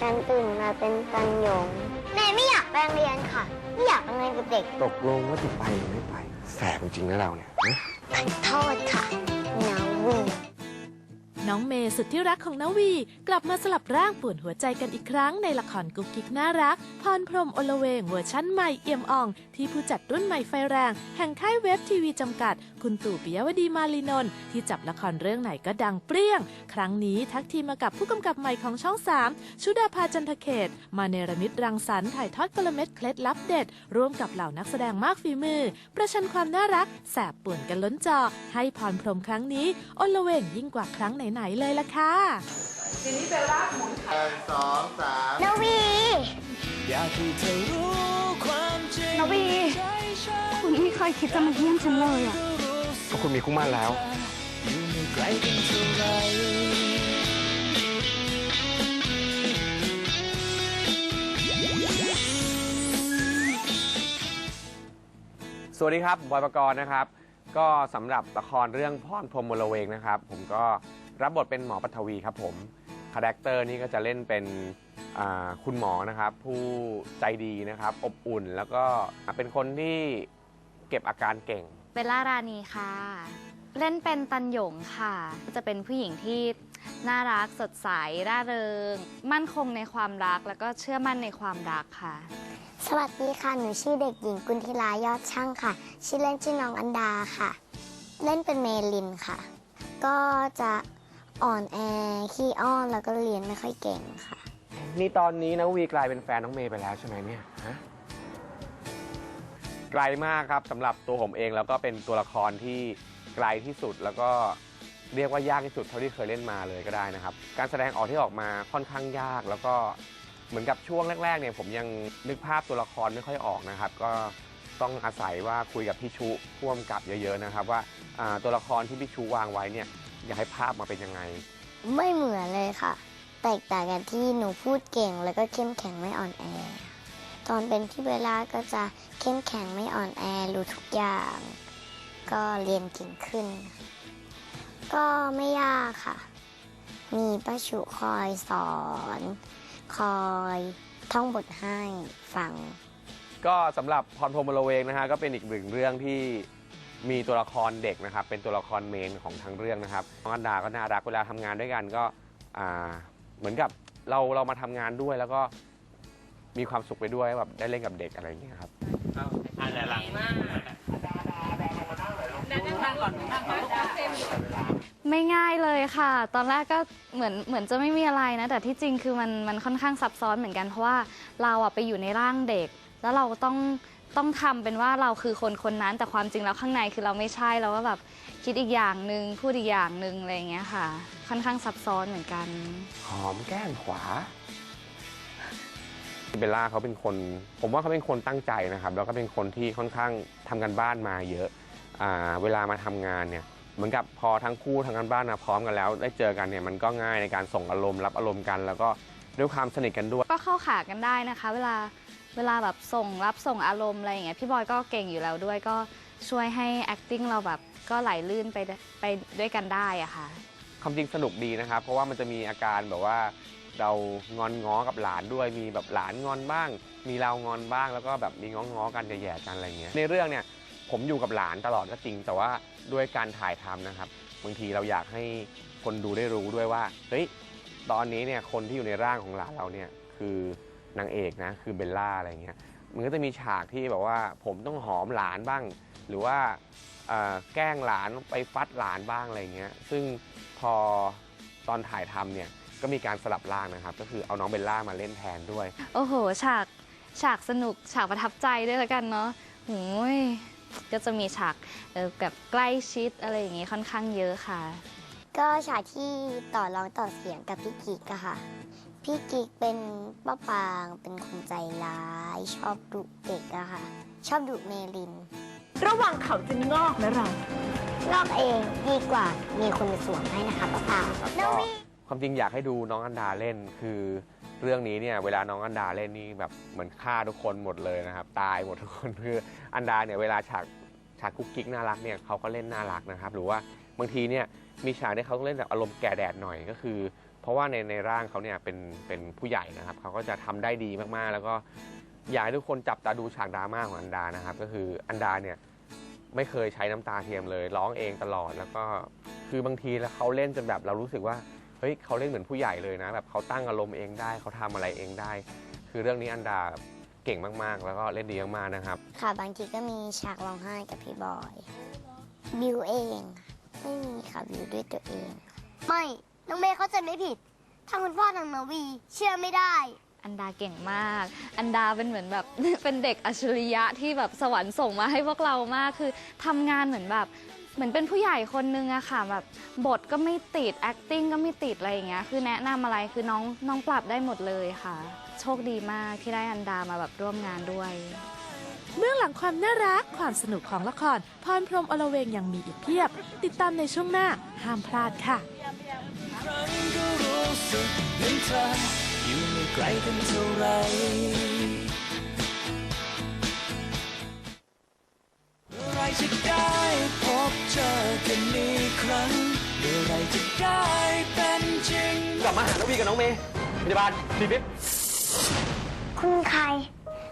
ฉันตื่นมาเป็นตันหยงเนยไม่อยากไปโรงเรียนค่ะ ไม่อยากไปโรงเรียนกับเด็ก ตกลงว่าจะไปหรือไม่ไป แสบจริงๆนะเราเนี่ยนะ ขอโทษค่ะนาวี น้องเมย์สุดที่รักของนวี กลับมาสลับร่างป่วนหัวใจกันอีกครั้งในละครกุ๊กกิ๊กน่ารัก พรพรมอลเวงเวอร์ชั่นใหม่เอี่ยมอ่อง ที่ผู้จัดรุ่นใหม่ไฟแรง แห่งค่ายเว็บทีวีจำกัด คุณตู่ปิยวดีมาลีนนท์ที่จับละครเรื่องไหนก็ดังเปรี้ยง ครั้งนี้ทักทีมากับผู้กำกับใหม่ของช่อง 3 ชุดาภาจันทเขต มาเนรมิตรังสรรค์ถ่ายทอดกลเม็ดเคล็ดลับเด็ด ร่วมกับเหล่านักแสดงมากฝีมือ ประชันความน่ารักแสบป่วนกันล้นจอให้พรพรมครั้งนี้อลเวงยิ่งกว่าครั้งไหนๆเลยล่ะค่ะนาวีอยากให้เธอรู้ความจริงนาวีคุณไม่เคยคิดจะมาเยี่ยมฉันเลยอะเพราะคุณมีคู่หมั่นแล้ว อยู่ไม่ไกลกันเท่าไหรสวัสดีครับผมบอยปกรณ์นะครับ ก็สำหรับละครเรื่องพ่อนพรหมมลเวงนะครับ ผมก็ รับบทเป็นหมอปฐวีครับผมคาแรคเตอร์นี่ก็จะเล่นเป็นอ่าคุณหมอนะครับผู้ใจดีนะครับอบอุ่นแล้วก็เป็นคนที่เก็บอาการเก่งเบลล่ารานีค่ะ เล่นเป็นตันหยงค่ะ จะเป็นผู้หญิงที่น่ารักสดใสร่าเริง มั่นคงในความรักแล้วก็เชื่อมั่นในความรักค่ะ สวัสดีค่ะหนูชื่อเด็กหญิงกุลธิลายอดช่างค่ะ ชื่อเล่นชื่อน้องอันดาค่ะ เล่นเป็นเมลินค่ะ ก็จะ อ่อนแอขี้อ้อนแล้วก็เรียนไม่ค่อยเก่งค่ะ นี่ตอนนี้นะวีกลายเป็นแฟนน้องเมย์ไปแล้วใช่ไหมเนี่ยฮะไกลมากครับสำหรับตัวผมเองแล้วก็เป็นตัวละครที่ไกลที่สุดแล้วก็เรียกว่ายากที่สุดเท่าที่เคยเล่นมาเลยก็ได้นะครับ การแสดงออกที่ออกมาค่อนข้างยากแล้วก็เหมือนกับช่วงแรกๆเนี่ยผมยังนึกภาพตัวละครไม่ค่อยออกนะครับ ก็ต้องอาศัยว่าคุยกับพี่ชูพ่วงกับเยอะๆนะครับว่าอ่าตัวละครที่พี่ชูวางไว้เนี่ย อยากให้ภาพมาเป็นยังไง ไม่เหมือนเลยค่ะ แตกต่างกันที่หนูพูดเก่งแล้วก็เข้มแข็งไม่อ่อนแอ ตอนเป็นพี่เบลล่าก็จะเข้มแข็งไม่อ่อนแอรู้ทุกอย่าง ก็เรียนเก่งขึ้น ก็ไม่ยากค่ะ มีป้าชุคอยสอน คอยท่องบทให้ฟัง ก็สำหรับพรพรหมละเวงนะฮะก็เป็นอีกหนึ่งเรื่องที่ มีตัวละครเด็กนะครับ เป็นตัวละครเมนของทั้งเรื่องนะครับน้องอันดาก็น่ารักเวลาทำงานด้วยกันก็อ่าเหมือนกับเราเรามาทำงานด้วยแล้วก็มีความสุขไปด้วยแบบได้เล่นกับเด็กอะไรอย่างเงี้ยครับไม่ง่ายเลยค่ะ ตอนแรกก็เหมือนเหมือนจะไม่มีอะไรนะ แต่ที่จริงคือมันมันค่อนข้างซับซ้อนเหมือนกัน เพราะว่าเราอะไปอยู่ในร่างเด็ก แล้วเราต้อง ต้องทำเป็นว่าเราคือคนคนนั้น แต่ความจริงแล้วข้างในคือเราไม่ใช่เราก็แบบคิดอีกอย่างหนึ่งพูดอีกอย่างหนึ่งอะไรอย่างเงี้ยค่ะ ค่อนข้างซับซ้อนเหมือนกัน หอมแก้มขวาเบลล่าเขาเป็นคน ผมว่าเขาเป็นคนตั้งใจนะครับ แล้วก็เป็นคนที่ค่อนข้างทำกันบ้านมาเยอะอ่าเวลามาทำงานเนี่ยเหมือนกับพอทั้งคู่ทำกันบ้านมาพร้อมกันแล้ว ได้เจอกันเนี่ยมันก็ง่ายในการส่งอารมณ์รับอารมณ์กัน แล้วก็ด้วยความสนิทกันด้วย ก็เข้าขากันได้นะคะ เวลา เวลาแบบส่งรับส่งอารมณ์อะไรอย่างเงี้ยพี่บอยก็เก่งอยู่แล้วด้วยก็ช่วยให้ acting เราแบบก็ไหลลื่นไปไปด้วยกันได้อะค่ะ ความจริงสนุกดีนะครับ เพราะว่ามันจะมีอาการแบบว่าเรางอนง้อกับหลานด้วยมีแบบหลานงอนบ้าง มีเรางอนบ้างแล้วก็แบบมีง้อง้อๆกันแย่ๆกันอะไรเงี้ยในเรื่องเนี่ยผมอยู่กับหลานตลอดก็จริง แต่ว่าด้วยการถ่ายทำนะครับบางทีเราอยากให้คนดูได้รู้ด้วยว่าเฮ้ยตอนนี้เนี่ยคนที่อยู่ในร่างของหลานเราเนี่ยคือ นางเอกนะคือเบลล่าอะไรเงี้ยมันก็จะมีฉากที่แบบว่าผมต้องหอมหลานบ้าง หรือว่าเอ่อแกล้งหลานไปฟัดหลานบ้างอะไรเงี้ยซึ่งพอตอนถ่ายทำเนี่ยก็มีการสลับร่างนะครับ ก็คือเอาน้องเบลล่ามาเล่นแทนด้วย โอ้โห ฉากฉากสนุกฉากประทับใจด้วยแล้วกันเนาะโอ้ยก็จะมีฉากเอ่อแบบใกล้ชิดอะไรอย่างงี้ค่อนข้างเยอะค่ะ ก็ฉากที่ต่อร้องต่อเสียงกับพี่กิ๊กอะค่ะ พี่กิ๊กเป็นป้าปางเป็นคนใจร้าย ชอบดุเด็กอะค่ะ ชอบดุเมลิน ระหว่างเขาจะงอกและเรา ลอกเองดีกว่ามีคนมาสวมให้นะคะป้าปางครับนาก็วีความจริงอยากให้ดูน้องอันดาเล่นคือ เรื่องนี้เนี่ยเวลาน้องอันดาเล่นนี่แบบเหมือนฆ่าทุกคนหมดเลยนะครับ ตายหมดทุกคน คืออันดาเนี่ยเวลาฉากฉากกุ๊กกิ๊กน่ารักเนี่ยเขาก็เล่นน่ารักนะครับ หรือว่าบางทีเนี่ยมีฉากที่เขาต้องเล่นแบบอารมณ์แก่แดดหน่อยก็คือ เพราะว่าในในร่างเขาเนี่ยเป็นเป็นผู้ใหญ่นะครับเขาก็จะทำได้ดีมากๆ แล้วก็อยากให้ทุกคนจับตาดูฉากดราม่าของอันดานะครับ ก็คืออันดาเนี่ยไม่เคยใช้น้ำตาเทียมเลย ร้องเองตลอดแล้วก็คือบางทีแล้วเขาเล่นจนแบบเรารู้สึกว่าเฮ้ยเขาเล่นเหมือนผู้ใหญ่เลยนะแบบเขาตั้งอารมณ์เองได้เขาทำอะไรเองได้ คือเรื่องนี้อันดาเก่งมากๆ แล้วก็เล่นดีมากๆนะครับ ค่ะบางทีก็มีฉากร้องไห้กับพี่บอยบิวเอง ไม่มีค่ะบิวด้วยตัวเอง ไม่ น้องเมย์เขาใจะไม่ผิดทางคุณพ่อทางนาวี เชื่อไม่ได้ อันดาเก่งมาก อันดาเป็นเหมือนแบบ เป็นเด็กอัจฉริยะที่แบบสวรรค์ส่งมาให้พวกเรามาก คือทำงานเหมือนแบบ เหมือนเป็นผู้ใหญ่คนนึงอะค่ะแบบบทก็ไม่ติด acting ก็ไม่ติดอะไรอย่างเงี้ย คือแนะนำอะไรคือน้องน้องปรับได้หมดเลยค่ะ โชคดีมากที่ได้อันดามาแบบร่วมงานด้วย เบื้องหลังความน่ารักความสนุกของละคร พรพรหมอลเวงยังมีอีกเพียบ ติดตามในช่วงหน้าห้ามพลาดค่ะค รั้งก็รู้สึกเหมือนเธออยู่ไม่ไกลกันเท่าไหรเมื่อไรจะได้พบเจอกันอีกครั้งเมื่อไรจะได้เป็นจริง กลับมาหาน้องวีกับน้องเมย์พยาบาลดีพิษคุณใคร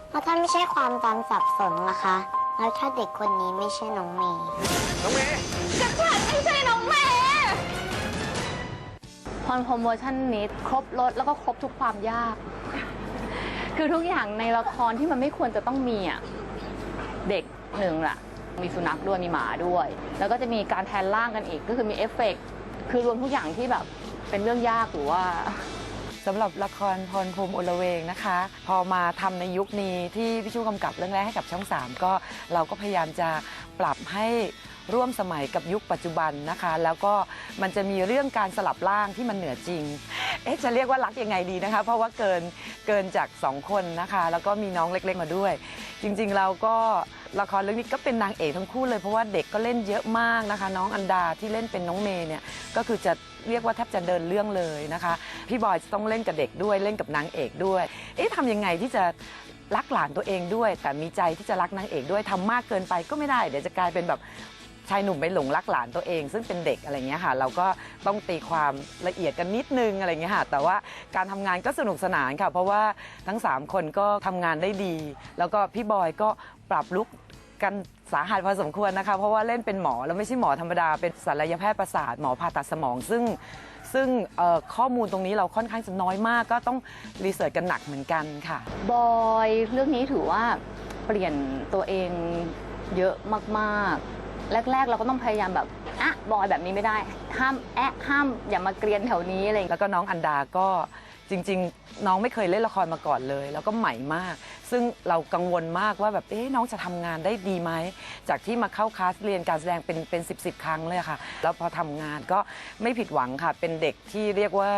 แล้วถ้าไม่ใช่ความตอนสับสนล่ะคะ แล้วถ้าเด็กคนนี้ไม่ใช่น้องเมย์ น้องเมย์ พรพรหมเวอร์ชันนี้ครบรถแล้วก็ครบทุกความยาก คือทุกอย่างในละครที่มันไม่ควรจะต้องมีอะเด็กหนึ่งล่ะ มีสุนัขด้วยมีหมาด้วย แล้วก็จะมีการแทนร่างกันอีกก็คือมีเอฟเฟกต์คือรวมทุกอย่างที่แบบเป็นเรื่องยากหรือว่าสำหรับละครพรพรหมอลเวงนะคะ พอมาทำในยุคนี้ที่พี่ชูกำกับเรื่องแรกให้กับช่อง 3 ก็เราก็พยายามจะปรับให้ ร่วมสมัยกับยุคปัจจุบันนะคะ แล้วก็มันจะมีเรื่องการสลับร่างที่มันเหนือจริง เอ๊ะจะเรียกว่ารักยังไงดีนะคะ เพราะว่าเกินเกินจาก 2 คนนะคะ แล้วก็มีน้องเล็กๆมาด้วย จริงๆเราก็ละครเรื่องนี้ก็เป็นนางเอกทั้งคู่เลยเพราะว่าเด็กก็เล่นเยอะมากนะคะ น้องอันดาที่เล่นเป็นน้องเมย์เนี่ยก็คือจะเรียกว่าแทบจะเดินเรื่องเลยนะคะ พี่บอยจะต้องเล่นกับเด็กด้วยเล่นกับนางเอกด้วย เอ๊ะทำยังไงที่จะรักหลานตัวเองด้วย แต่มีใจที่จะรักนางเอกด้วยทำมากเกินไปก็ไม่ได้ เดี๋ยวจะกลายเป็นแบบ ชายหนุ่มไปหลงรักหลานตัวเอง ซึ่งเป็นเด็กอะไรเงี้ยค่ะ เราก็ต้องตีความละเอียดกันนิดนึงอะไรเงี้ยค่ะ แต่ว่าการทำงานก็สนุกสนานค่ะ เพราะว่าทั้ง 3 คนก็ทำงานได้ดี แล้วก็พี่บอยก็ปรับลุกกันสาหัสพอสมควรนะคะ เพราะว่าเล่นเป็นหมอแล้วไม่ใช่หมอธรรมดา เป็นศัลยแพทย์ประสาทหมอผ่าตัดสมอง ซึ่งซึ่งข้อมูลตรงนี้เราค่อนข้างจะน้อยมาก ก็ต้องรีเสิร์ชกันหนักเหมือนกันค่ะ บอยเรื่องนี้ถือว่าเปลี่ยนตัวเองเยอะมาก ๆ แรก ๆ เราก็ต้องพยายามแบบอะบอยแบบนี้ไม่ได้ ห้ามแอะห้ามอย่ามาเกรียนแถวนี้อะไรอย่างเงี้ยแล้วก็น้องอันดาก็จริง ๆ น้องไม่เคยเล่นละครมาก่อนเลย แล้วก็ใหม่มาก ซึ่งเรากังวลมากว่าแบบเอ๊ะน้องจะทำงานได้ดีไหม จากที่มาเข้าคลาสเรียนการแสดงเป็นเป็นสิบสิบครั้งเลยค่ะ แล้วพอทำงานก็ไม่ผิดหวังค่ะ เป็นเด็กที่เรียกว่า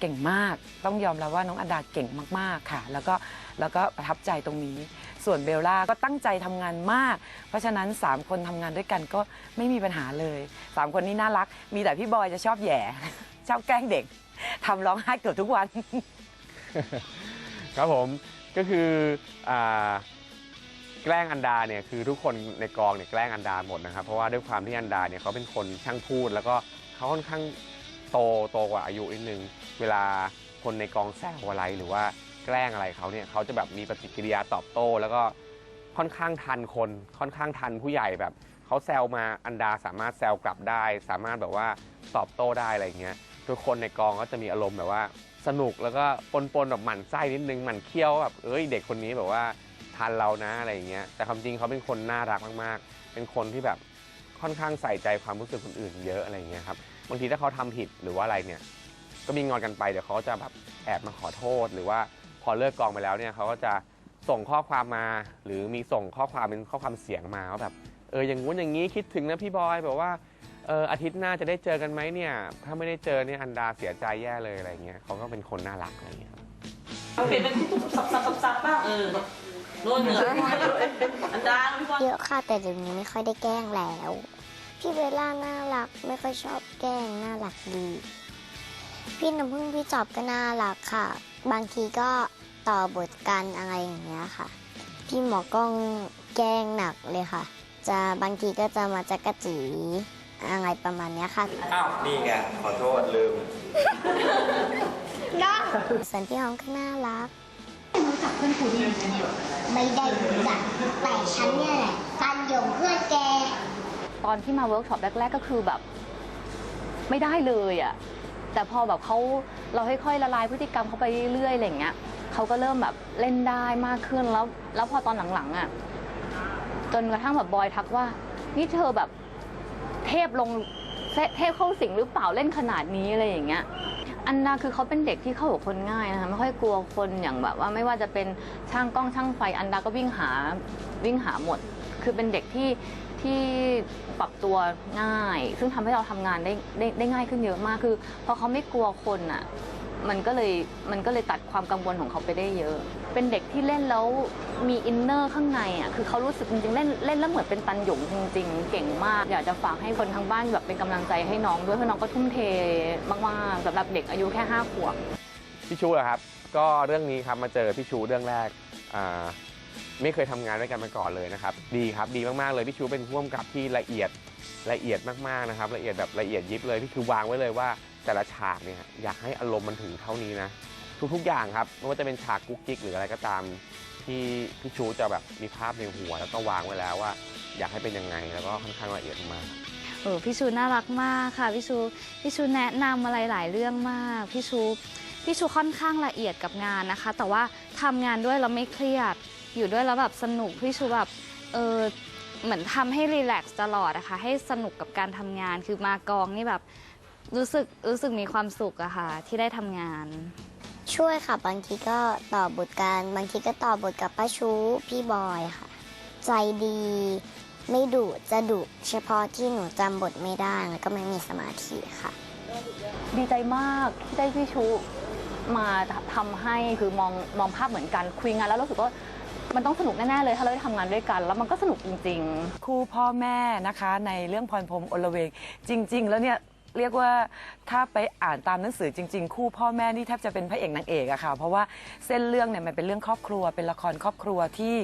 เก่งมาก ต้องยอมรับว่าน้องอันดาเก่งมากๆค่ะ แล้วก็แล้วก็ประทับใจตรงนี้ ส่วนเบลล่าก็ตั้งใจทำงานมาก เพราะฉะนั้น 3 คนทำงานด้วยกันก็ไม่มีปัญหาเลย 3 คนนี้น่ารัก มีแต่พี่บอยจะชอบแย่ ชอบแกล้งเด็กทำร้องไห้เกือบทุกวัน ครับผมก็คืออ่าแกล้งอันดาเนี่ยคือทุกคนในกองเนี่ยแกล้งอันดาหมดนะครับเพราะว่าด้วยความที่อันดาเนี่ยเขาเป็นคนช่างพูด แล้วก็เขาค่อนข้างโตโตกว่าอายุนิดนึง เวลาคนในกองแซวอะไรหรือว่า แกล้งอะไรเขาเนี่ยเขาจะแบบมีปฏิกิริยาตอบโต้ แล้วก็ค่อนข้างทันคน ค่อนข้างทันผู้ใหญ่แบบเขาแซวมาอันดาสามารถแซวกลับได้ สามารถแบบว่าตอบโต้ได้อะไรเงี้ยทุกคนในกองก็จะมีอารมณ์แบบว่าสนุกแล้วก็ปนๆแบบหมั่นไส้นิดนึงหมั่นเคี้ยวแบบเอ้ยเด็กคนนี้แบบว่าทันเรานะอะไรอย่างเงี้ยแต่ความจริงเขาเป็นคนน่ารักมากๆ เป็นคนที่แบบค่อนข้างใส่ใจความรู้สึกคนอื่นเยอะอะไรอย่างเงี้ยครับบางทีถ้าเขาทำผิดหรือว่าอะไรเนี่ยก็มีงอนกันไปเดี๋ยวเขาจะแบบแอบมาขอโทษหรือว่า พอเลิกกองไปแล้วเนี่ยเขาก็จะส่งข้อความมา หรือมีส่งข้อความเป็นข้อความเสียงมาว่าแบบเอออย่างงู้นอย่างนี้คิดถึงนะพี่บอยแบบว่าเอออาทิตย์หน้าจะได้เจอกันไหมเนี่ย ถ้าไม่ได้เจอเนี่ยอันดาเสียใจแย่เลยอะไรเงี้ยเขาก็เป็นคนน่ารักอะไรเงี้ยครับสับสับบ้างเยอะค่ะแต่เดี๋ยวนี้ไม่ค่อยได้แกล้งแล้วพี่เบลล่าน่ารักไม่ค่อยชอบแกล้งน่ารักดี พี่น้ำพึ่งพี่จอบก็น่ารักค่ะ บางทีก็ต่อบทกันอะไรอย่างเงี้ยค่ะ พี่หมอกล้องแกล้งหนักเลยค่ะ จะบางทีก็จะมาจักกะจีอะไรประมาณเนี้ยค่ะ อ้าว นี่ไง ขอโทษลืมส่วนพี่ออมก็น่ารักไม่ได้รู้จักแต่ฉันเนี่ยแหละตันหยงเพื่อนแก ตอนที่มาเวิร์กช็อปแรก ๆ ก็คือแบบ ไม่ได้เลยอะ่ะ แต่พอแบบเขาเราค่อยๆละลายพฤติกรรมเขาไปเรื่อยๆอะไรอย่างเงี้ยเขาก็เริ่มแบบเล่นได้มากขึ้นแล้ว แล้วพอตอนหลังๆอะ่ะจนกระทั่งแบบบอยทักว่า นี่เธอแบบเทพลงเทพเข้าสิงหรือเปล่าเล่นขนาดนี้อะไรอย่างเงี้ยอันนาคือเขาเป็นเด็กที่เข้ากับคนง่ายนะคะไม่ค่อยกลัวคนอย่างแบบว่าไม่ว่าจะเป็นช่างกล้องช่างไฟอันดาก็วิ่งหาวิ่งหาหมด คือเป็นเด็กที่ ที่ปรับตัวง่าย ซึ่งทำให้เราทำงานได้ได้ได้ง่ายขึ้นเยอะมากคือพอเขาไม่กลัวคนอะมันก็เลยมันก็เลยตัดความกังวลของเขาไปได้เยอะ เป็นเด็กที่เล่นแล้วมีอินเนอร์ข้างในอะคือเขารู้สึกจริงๆเล่นเล่นแล้วเหมือนเป็นตันหยงจริง ๆ เก่งมาก อยากจะฝากให้คนทางบ้านแบบเป็นกำลังใจให้น้องด้วยเพราะน้องก็ทุ่มเทมากๆสำหรับเด็กอายุแค่ห้าขวบพี่ชูเหรอครับ ก็เรื่องนี้ครับมาเจอพี่ชูเรื่องแรกอ่า ไม่เคยทำงานด้วยกันมาก่อนเลยนะครับดีครับดีมากๆเลยพี่ชูเป็นผู้กำกับที่ละเอียดละเอียดมากๆนะครับละเอียดแบบละเอียดยิบเลยพี่คือวางไว้เลยว่าแต่ละฉากเนี่ยอยากให้อารมณ์มันถึงเท่านี้นะทุกๆอย่างครับไม่ว่าจะเป็นฉากกุ๊กกิ๊กหรืออะไรก็ตามที่พี่ชูจะแบบมีภาพในหัว แล้วก็วางไว้แล้วว่า อยากให้เป็นยังไงแล้วก็ค่อนข้างละเอียดมากเออพี่ชูน่ารักมากค่ะพี่ชูพี่ชูแนะนำอะไรหลายเรื่องมากพี่ชูพี่ชูค่อนข้างละเอียดกับงานนะคะ แต่ว่าทำงานด้วยแล้วไม่เครียด อยู่ด้วยแล้วแบบสนุกพี่ชูแบบเออเหมือนทำให้รีแลกซ์ตลอดนะคะให้สนุกกับการทำงานคือมากองนี่แบบรู้สึกรู้สึกมีความสุขอะค่ะที่ได้ทำงาน ช่วยค่ะบางทีก็ต่อบทกันบางทีก็ต่อบทกับป้าชูพี่บอยค่ะ ใจดีไม่ดุจะดุเฉพาะที่หนูจำบทไม่ได้แล้วก็ไม่มีสมาธิค่ะ ดีใจมากที่ได้พี่ชูมาทำให้คือมองมองภาพเหมือนกันคุยงานแล้วรู้สึกว่า มันต้องสนุกแน่ๆเลยถ้าเราได้ทำงานด้วยกัน แล้วมันก็สนุกจริงๆคู่พ่อแม่นะคะในเรื่องพรพรหมอลเวงจริง ๆ แล้วเนี่ยเรียกว่าถ้าไปอ่านตามหนังสือจริง ๆ คู่พ่อแม่นี่แทบจะเป็นพระเอกนางเอกอะค่ะ เพราะว่าเส้นเรื่องเนี่ยมันเป็นเรื่องครอบครัว เป็นละครครอบครัวที่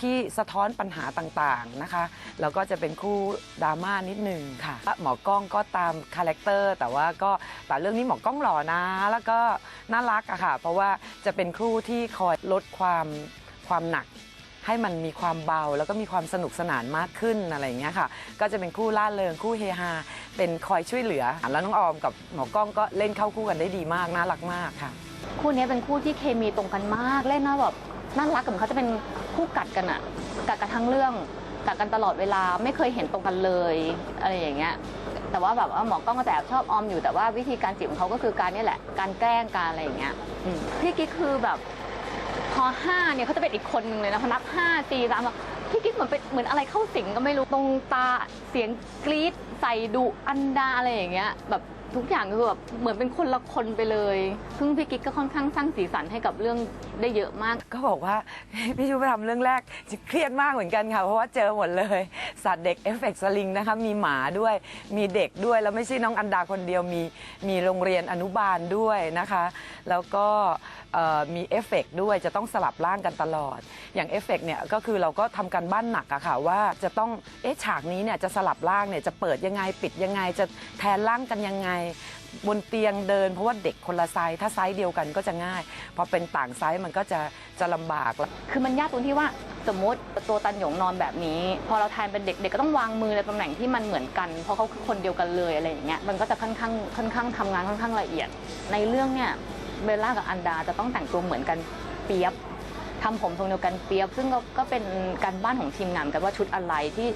ที่สะท้อนปัญหาต่างๆนะคะแล้วก็จะเป็นคู่ดราม่านิดนึงค่ะหมอกล้องก็ตามคาแรคเตอร์แต่ว่าก็แต่เรื่องนี้หมอกล้องหล่อนะ แล้วก็น่ารักอะค่ะ เพราะว่าจะเป็นคู่ที่คอยลดความ ความหนัก ให้มันมีความเบาแล้วก็มีความสนุกสนานมากขึ้นอะไรอย่างเงี้ยค่ะ ก็จะเป็นคู่ล่าเริงคู่เฮฮาเป็นคอยช่วยเหลือ แล้วน้องออมกับหมอกล้องก็เล่นเข้าคู่กันได้ดีมากน่ารักมากค่ะ คู่นี้เป็นคู่ที่เคมีตรงกันมากเล่นนะแบบน่ารักกับเขาจะเป็นคู่กัดกันอะกัดกันทั้งเรื่องกัดกันตลอดเวลาไม่เคยเห็นตรงกันเลยอะไรอย่างเงี้ยแต่ว่าแบบว่าหมอกล้องก็แต่ชอบออมอยู่แต่ว่าวิธีการจีบของเขาก็คือการนี่แหละ การแกล้งการอะไรอย่างเงี้ยพี่กิ๊กคือแบบ พอห้าเนี่ยเขาจะเป็นอีกคนนึงเลยนะพอนับห้าตีสามอะพี่กิ๊กเหมือนเป็นเหมือนอะไรเข้าสิงก็ไม่รู้ตรงตาเสียงกรี๊ด ใส่ดุอันดาอะไรอย่างเงี้ยแบบทุกอย่างคือแบบเหมือนเป็นคนละคนไปเลยซึ่งพี่กิ๊กก็ค่อนข้างสร้างสีสันให้กับเรื่องได้เยอะมาก ก็บอกว่า พี่ชูไปทำเรื่องแรกเครียดมากเหมือนกันค่ะ เพราะว่าเจอหมดเลย สัตว์เด็กเอฟเฟกต์สลิงนะคะ มีหมาด้วย มีเด็กด้วย แล้วไม่ใช่น้องอันดาคนเดียวมีมีโรงเรียนอนุบาลด้วยนะคะ แล้วก็มีเอฟเฟกต์ด้วยจะต้องสลับร่างกันตลอด อย่างเอฟเฟกต์เนี่ยก็คือเราก็ทำกันบ้านหนักอะค่ะว่าจะต้องเอ๊ะฉากนี้เนี่ยจะสลับร่างเนี่ยจะเปิดยังังไงปิดยังไงจะแทนร่างกันยังไง บนเตียงเดิน เพราะว่าเด็กคนละไซส์ถ้าไซส์เดียวกันก็จะง่ายพอเป็นต่างไซส์มันก็จะจะลำบากคือมันยากตรงที่ว่าสมมติตัวตันหยงนอนแบบนี้ พอเราแทนเป็นเด็กเด็กก็ต้องวางมือในตำแหน่งที่มันเหมือนกัน เพราะเขาคือคนเดียวกันเลยอะไรอย่างเงี้ยมันก็จะค่อนข้างค่อนข้างทำงานค่อนข้างละเอียด ในเรื่องเนี่ยเบลล่ากับอันดาจะต้องแต่งตัวเหมือนกันเปียบทำผมทรงเดียวกันเปียบ ซึ่งก็ก็เป็นการบ้านของทีมงานเหมือนกันว่าชุดอะไรที่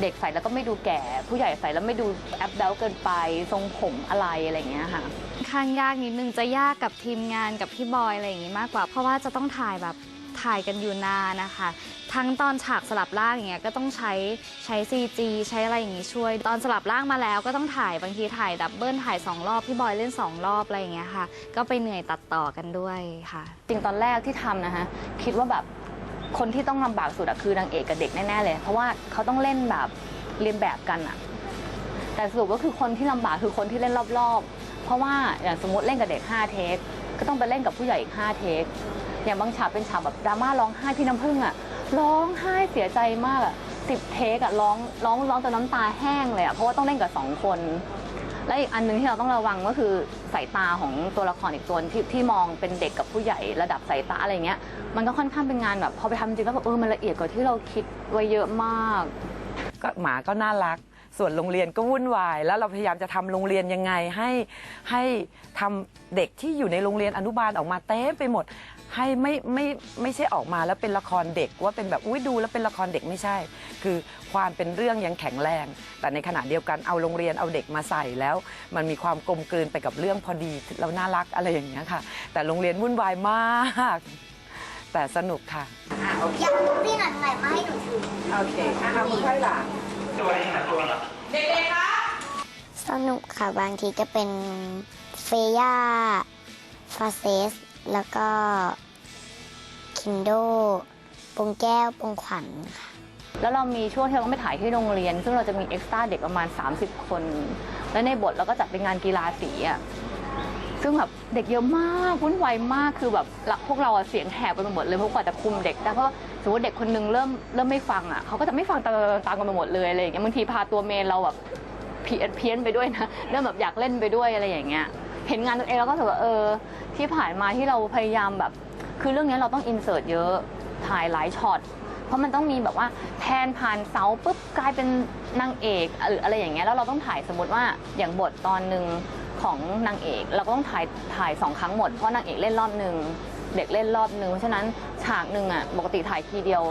เด็กใส่แล้วก็ไม่ดูแก่ ผู้ใหญ่ใส่แล้วไม่ดูแอปเบลเกินไป ทรงผมอะไรอะไรอย่างเงี้ยค่ะค่อนข้างยากนิดนึงจะยากกับทีมงานกับพี่บอยอะไรอย่างงี้มากกว่า เพราะว่าจะต้องถ่ายแบบถ่ายกันอยู่นานนะคะ ทั้งตอนฉากสลับร่างอย่างเงี้ยก็ต้องใช้ใช้ CG ใช้อะไรอย่างงี้ช่วย ตอนสลับร่างมาแล้วก็ต้องถ่ายบางทีถ่ายดับเบิลถ่ายสองรอบพี่บอยเล่นสองรอบอะไรอย่างเงี้ยค่ะ ก็ไปเหนื่อยตัดต่อกันด้วยค่ะ จริงตอนแรกที่ทำนะคะคิดว่าแบบ คนที่ต้องลำบากสุดอะคือนางเอกกับเด็กแน่ๆเลย เพราะว่าเขาต้องเล่นแบบเรียนแบบกันอะแต่สรุปก็คือคนที่ลำบากคือคนที่เล่นรอบๆ เพราะว่าอย่างสมมติเล่นกับเด็ก 5 เทค ก็ต้องไปเล่นกับผู้ใหญ่อีก 5 เทค อย่างบางฉากเป็นฉากแบบดราม่าร้องไห้พี่น้ำผึ้งอะร้องไห้เสียใจมากอะสิบเทคอะร้องร้องร้องจนน้ำตาแห้งเลยอะเพราะว่าต้องเล่นกับสองคน และอีกอันหนึงที่เราต้องระวังก็คือสายตาของตัวละครอีกตัวที่ที่มองเป็นเด็กกับผู้ใหญ่ระดับสายตาอะไรเงี้ย มันก็ค่อนข้างเป็นงานแบบพอไปทำจริงแล้วแบบเออมันละเอียดกว่าที่เราคิดไว้เยอะมาก ก็หมาก็น่ารัก ส่วนโรงเรียนก็วุ่นวาย แล้วเราพยายามจะทำโรงเรียนยังไงให้ให้ทำเด็กที่อยู่ในโรงเรียนอนุบาลออกมาเต็มไปหมด ให้ไม่ไม่ไม่ใช่ออกมาแล้วเป็นละครเด็กว่าเป็นแบบอุ้ยดูแล้วเป็นละครเด็กไม่ใช่ คือความเป็นเรื่องยังแข็งแรง แต่ในขณะเดียวกันเอาโรงเรียนเอาเด็กมาใส่แล้ว มันมีความกลมกลืนไปกับเรื่องพอดีแล้วน่ารักอะไรอย่างเงี้ยค่ะ แต่โรงเรียนวุ่นวายมาก แต่สนุกค่ะอยากรู้พี่หนัดไหนมาให้หนูถือโอเคอะคุณค่อยหลังสนุกค่ะบางทีก็เป็นเฟย่าฟาเซส แล้วก็คินโดปงแก้วปงขวัญค่ะ แล้วเรามีช่วงที่เราต้องไปถ่ายที่โรงเรียน ซึ่งเราจะมีเอ็กซ์ตร้าเด็กประมาณ 30 คน และในบทเราก็จัดเป็นงานกีฬาสีอะซึ่งแบบเด็กเยอะมากวุ่นวายมากคือแบบพวกเราเสียงแหบไปหมดเลยเพราะกว่าจะคุมเด็กได้เพราะสมมติเด็กคนนึงเริ่มเริ่มไม่ฟังอะเขาก็จะไม่ฟังตามตามกันไปหมดเลยอะไรอย่างเงี้ยบางทีพาตัวเมนเราแบบเพี้ยนไปด้วยนะเริ่มแบบอยากเล่นไปด้วยอะไรอย่างเงี้ย เห็นงานตัวเองแล้วก็รู้สึกว่าเออ ที่ผ่านมาที่เราพยายามแบบ คือเรื่องนี้เราต้องอินเสิร์ตเยอะถ่ายหลายช็อตเพราะมันต้องมีแบบว่าแทนผ่านเสาปุ๊บกลายเป็นนางเอกหรืออะไรอย่างเงี้ยแล้วเราต้องถ่ายสมมติว่าอย่างบทตอนหนึ่งของนางเอก เราก็ต้องถ่ายถ่ายสองครั้งหมดเพราะนางเอกเล่นรอบหนึ่งเด็กเล่นรอบหนึ่งเพราะฉะนั้นฉากหนึ่งอะปกติถ่ายทีเดียว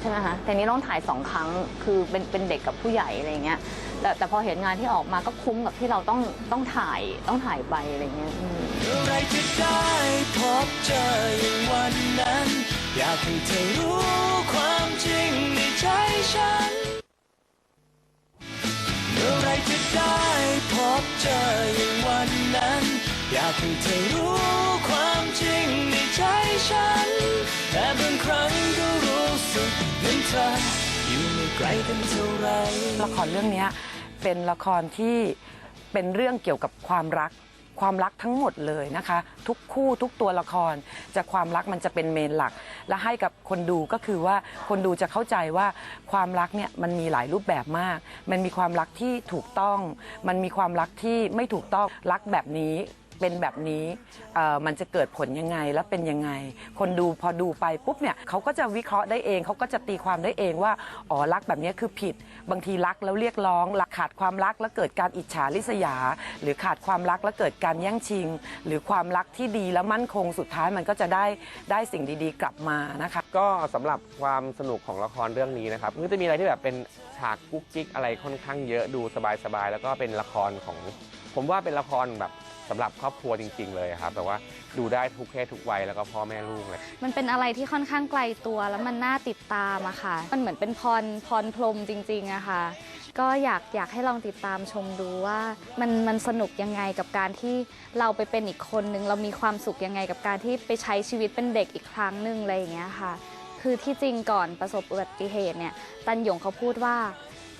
ใช่ไหมคะแต่นี้ต้องถ่ายสองครั้งคือเป็นเป็นเด็กกับผู้ใหญ่อะไรเงี้ย แต่แต่พอเห็นงานที่ออกมาก็คุ้มกับที่เราต้องต้องถ่ายต้องถ่ายไปอะไรเงี้ยอืมเมื่อไรจะได้พบเจออย่างวันนั้น อยากให้เธอรู้ความจริงในใจฉันเมื่อไรจะได้พบเจออย่างวันนั้น อยากให้เธอรู้ความจริงในใจฉัน แต่บางครั้งก็รู้สึกเหมือนเธออยู่ไม่ไกลกันเท่าไหร ละครเรื่องเนี้ย เป็นละครที่เป็นเรื่องเกี่ยวกับความรักความรักทั้งหมดเลยนะคะ ทุกคู่ทุกตัวละครจะความรักมันจะเป็นเมนหลัก และให้กับคนดูก็คือว่าคนดูจะเข้าใจว่าความรักเนี่ยมันมีหลายรูปแบบมาก มันมีความรักที่ถูกต้อง มันมีความรักที่ไม่ถูกต้องรักแบบนี้เป็นแบบนี้เอ่อมันจะเกิดผลยังไงและเป็นยังไง คนดูพอดูไปปุ๊บเนี่ยเขาก็จะวิเคราะห์ได้เองเขาก็จะตีความได้เองว่าอ๋อรักแบบนี้คือผิด บางทีรักแล้วเรียกร้องรักขาดความรักแล้วเกิดการอิจฉาริษยา หรือขาดความรักแล้วเกิดการแย่งชิง หรือความรักที่ดีและมั่นคงสุดท้ายมันก็จะได้ได้สิ่งดีๆ กลับมานะคะ ก็สำหรับความสนุกของละครเรื่องนี้นะครับก็จะมีอะไรที่แบบเป็นฉากกุ๊กกิ๊กอะไรค่อนข้างเยอะดูสบายๆแล้วก็เป็นละครของ ผมว่าเป็นละครแบบ สำหรับครอบครัวจริง ๆ เลยครับแต่ว่าดูได้ทุกเพศทุกวัยแล้วก็พ่อแม่ลูกเลย มันเป็นอะไรที่ค่อนข้างไกลตัวแล้วมันน่าติดตามอะค่ะ มันเหมือนเป็นพรพรพรหมจริงๆอะค่ะ ก็อยากอยากให้ลองติดตามชมดูว่ามันมันสนุกยังไงกับการที่เราไปเป็นอีกคนนึงเรามีความสุขยังไงกับการที่ไปใช้ชีวิตเป็นเด็กอีกครั้งหนึ่งอะไรอย่างเงี้ยค่ะ คือที่จริงก่อนประสบอุบัติเหตุเนี่ยตันหยงเขาพูดว่า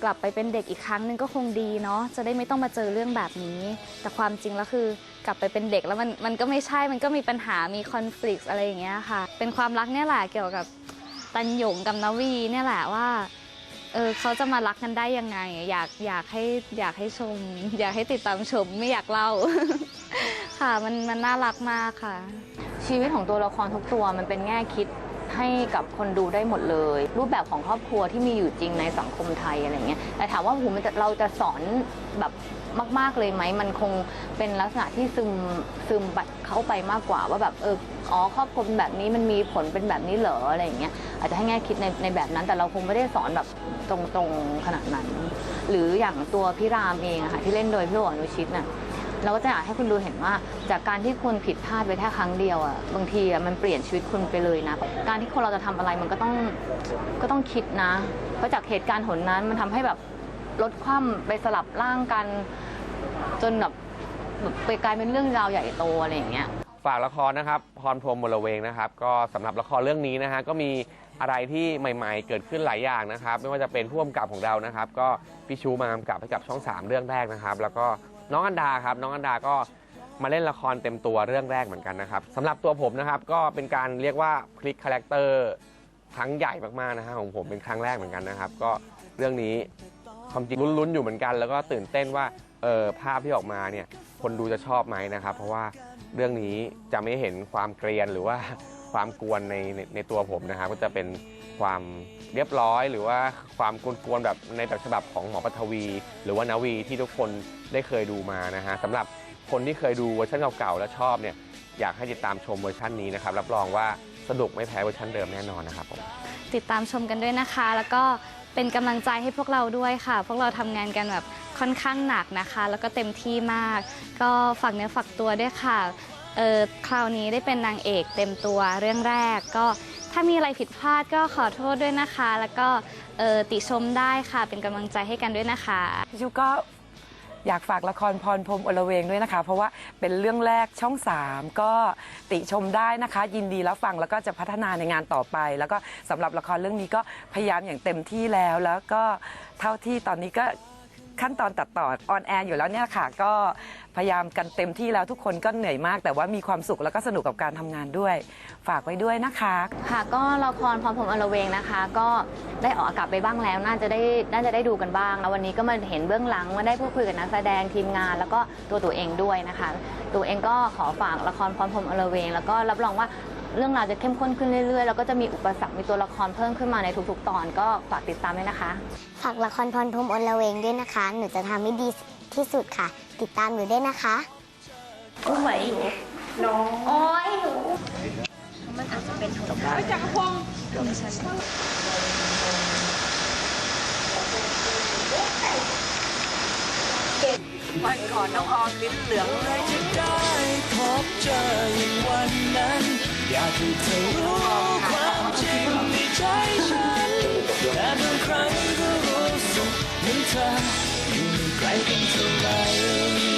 กลับไปเป็นเด็กอีกครั้งหนึ่งก็คงดีเนาะจะได้ไม่ต้องมาเจอเรื่องแบบนี้ แต่ความจริงแล้วคือกลับไปเป็นเด็กแล้วมันมันก็ไม่ใช่มันก็มีปัญหามีคอน FLICT อะไรอย่างเงี้ยค่ะ เป็นความรักเนี่ยแหละเกี่ยวกับตันหยงกับนวีเนี่ยแหละว่าเออเขาจะมารักกันได้ยังไง อยากอยากให้อยากให้ชม อยากให้ติดตามชมไม่อยากเล่า ค่ะมันมันน่ารักมากค่ะ ชีวิตของตัวละครทุกตัวมันเป็นแง่คิด ให้กับคนดูได้หมดเลย รูปแบบของครอบครัวที่มีอยู่จริงในสังคมไทยอะไรเงี้ยแต่ถามว่าโหมันจะเราจะสอนแบบมาก ๆ เลยไหม มันคงเป็นลักษณะที่ซึมซึมบัดเข้าไปมากกว่าว่าแบบเอออ๋อครอบครัวเป็นแบบนี้มันมีผลเป็นแบบนี้เหรออะไรอย่างเงี้ยอาจจะให้แง่คิดในในแบบนั้น แต่เราคงไม่ได้สอนแบบตรงๆขนาดนั้น หรืออย่างตัวพี่รามเองอะค่ะที่เล่นโดยพี่โออนุชิตน่ะ เราก็จะอยากให้คุณดูเห็นว่า จากการที่คุณผิดพลาดไปแค่ครั้งเดียวอะบางทีอะมันเปลี่ยนชีวิตคุณไปเลยนะ การที่คนเราจะทำอะไรมันก็ต้องก็ต้องคิดนะเพราะจากเหตุการณ์หนนั้นมันทำให้แบบลดความไปสลับร่างกัน จนแบบไปกลายเป็นเรื่องราวใหญ่โตอะไรอย่างเงี้ยฝากละครนะครับพรพรมมลเวงนะครับ ก็สำหรับละครเรื่องนี้นะฮะก็มีอะไรที่ใหม่ ๆ เกิดขึ้นหลายอย่างนะครับ ไม่ว่าจะเป็นผู้กำกับของเรานะครับ ก็พี่ชูมากำกับให้กับช่อง 3 เรื่องแรกนะครับ แล้วก็ น้องอันดาครับ น้องอันดาก็มาเล่นละครเต็มตัวเรื่องแรกเหมือนกันนะครับสำหรับตัวผมนะครับก็เป็นการเรียกว่าพลิกคาแรคเตอร์ครั้งใหญ่มากๆนะฮะของผมเป็นครั้งแรกเหมือนกันนะครับ ก็เรื่องนี้ความจริงลุ้นๆอยู่เหมือนกัน แล้วก็ตื่นเต้นว่าเออภาพที่ออกมาเนี่ยคนดูจะชอบไหมนะครับ เพราะว่าเรื่องนี้จะไม่เห็นความเกรียนหรือว่าความกวนในในในตัวผมนะครับ ก็จะเป็นความเรียบร้อย หรือว่าความกวนๆแบบในแบบฉบับของหมอปฐวี หรือว่านาวีที่ทุกคน ได้เคยดูมานะฮะสำหรับคนที่เคยดูเวอร์ชันเก่าๆแล้วชอบเนี่ยอยากให้ติดตามชมเวอร์ชันนี้นะครับรับรองว่าสนุกไม่แพ้เวอร์ชันเดิมแน่นอนนะครับผมติดตามชมกันด้วยนะคะ แล้วก็เป็นกำลังใจให้พวกเราด้วยค่ะ พวกเราทำงานกันแบบค่อนข้างหนักนะคะ แล้วก็เต็มที่มาก ก็ฝากเนื้อฝากตัวด้วยค่ะเออคราวนี้ได้เป็นนางเอกเต็มตัวเรื่องแรก ก็ถ้ามีอะไรผิดพลาดก็ขอโทษด้วยนะคะ แล้วก็เออติชมได้ค่ะเป็นกำลังใจให้กันด้วยนะคะพี่ชูก็ อยากฝากละครพรพรมอลเวงด้วยนะคะ เพราะว่าเป็นเรื่องแรกช่อง 3 ก็ติชมได้นะคะ ยินดีแล้วฟังแล้วก็จะพัฒนาในงานต่อไป แล้วก็สำหรับละครเรื่องนี้ก็พยายามอย่างเต็มที่แล้ว แล้วก็เท่าที่ตอนนี้ก็ ขั้นตอนตัดต่อออนแอร์อยู่แล้วเนี่ยค่ะ ก็พยายามกันเต็มที่แล้วทุกคนก็เหนื่อยมาก แต่ว่ามีความสุขแล้วก็สนุกกับการทำงานด้วย ฝากไว้ด้วยนะคะ ค่ะก็ละครพรพรหมอลเวงนะคะ ก็ได้ออกอากาศไปบ้างแล้วน่าจะได้น่าจะได้ดูกันบ้าง แล้ววันนี้ก็มาเห็นเบื้องหลังมาได้พูดคุยกับนักแสดงทีมงาน แล้วก็ตัวตัวเองด้วยนะคะ ตัวเองก็ขอฝากละครพรพรหมอลเวง แล้วก็รับรองว่า เรื่องราวจะเข้มข้นขึ้นเรื่อยๆ แล้วก็จะมีอุปสรรคมีตัวละครเพิ่มขึ้นมาในทุกๆ ตอนก็ฝากติดตามด้วยนะคะ ฝากละครพรพรหมอลเวงด้วยนะคะ หนูจะทำให้ดีที่สุดค่ะ ติดตามหนูด้วยนะคะกุ้งไหวอยู่น้องโอ้ยหนูวันก่อนน้องออมลิ้นเหลืองเลยจะได้พบเจออย่างวันนั้น อยากให้เธอรู้ความจริงในใจฉันแต่บางครั้งก็รู้สึกเหมือนเธออยู่ไกลกันเท่า